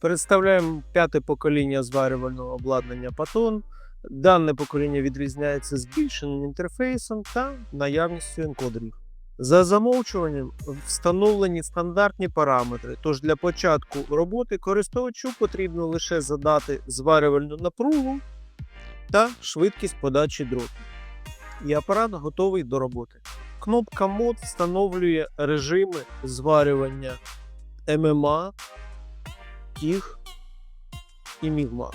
Представляємо п'яте покоління зварювального обладнання Patton. Дане покоління відрізняється збільшеним інтерфейсом та наявністю енкодерів. За замовчуванням встановлені стандартні параметри, тож для початку роботи користувачу потрібно лише задати зварювальну напругу та швидкість подачі дроту. І апарат готовий до роботи. Кнопка мод встановлює режими зварювання ММА, TIG і Мігма.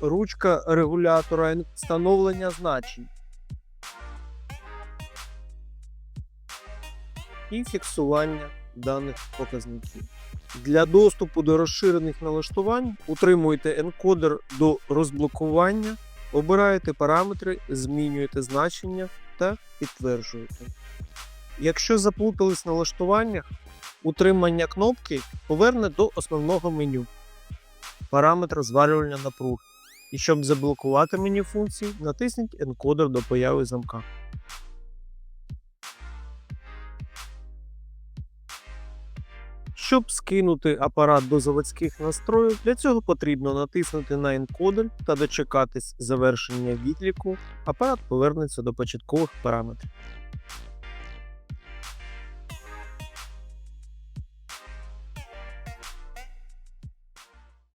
Ручка регулятора встановлення значень. І фіксування даних показників. Для доступу до розширених налаштувань утримуєте енкодер до розблокування, обираєте параметри, змінюєте значення та підтверджуєте. Якщо заплутались в налаштуваннях, утримання кнопки поверне до основного меню. Параметр зварювання напруги. І щоб заблокувати меню функцій, натисніть енкодер до появи замка. Щоб скинути апарат до заводських настроїв, для цього потрібно натиснути на енкодер та дочекатись завершення відліку. Апарат повернеться до початкових параметрів.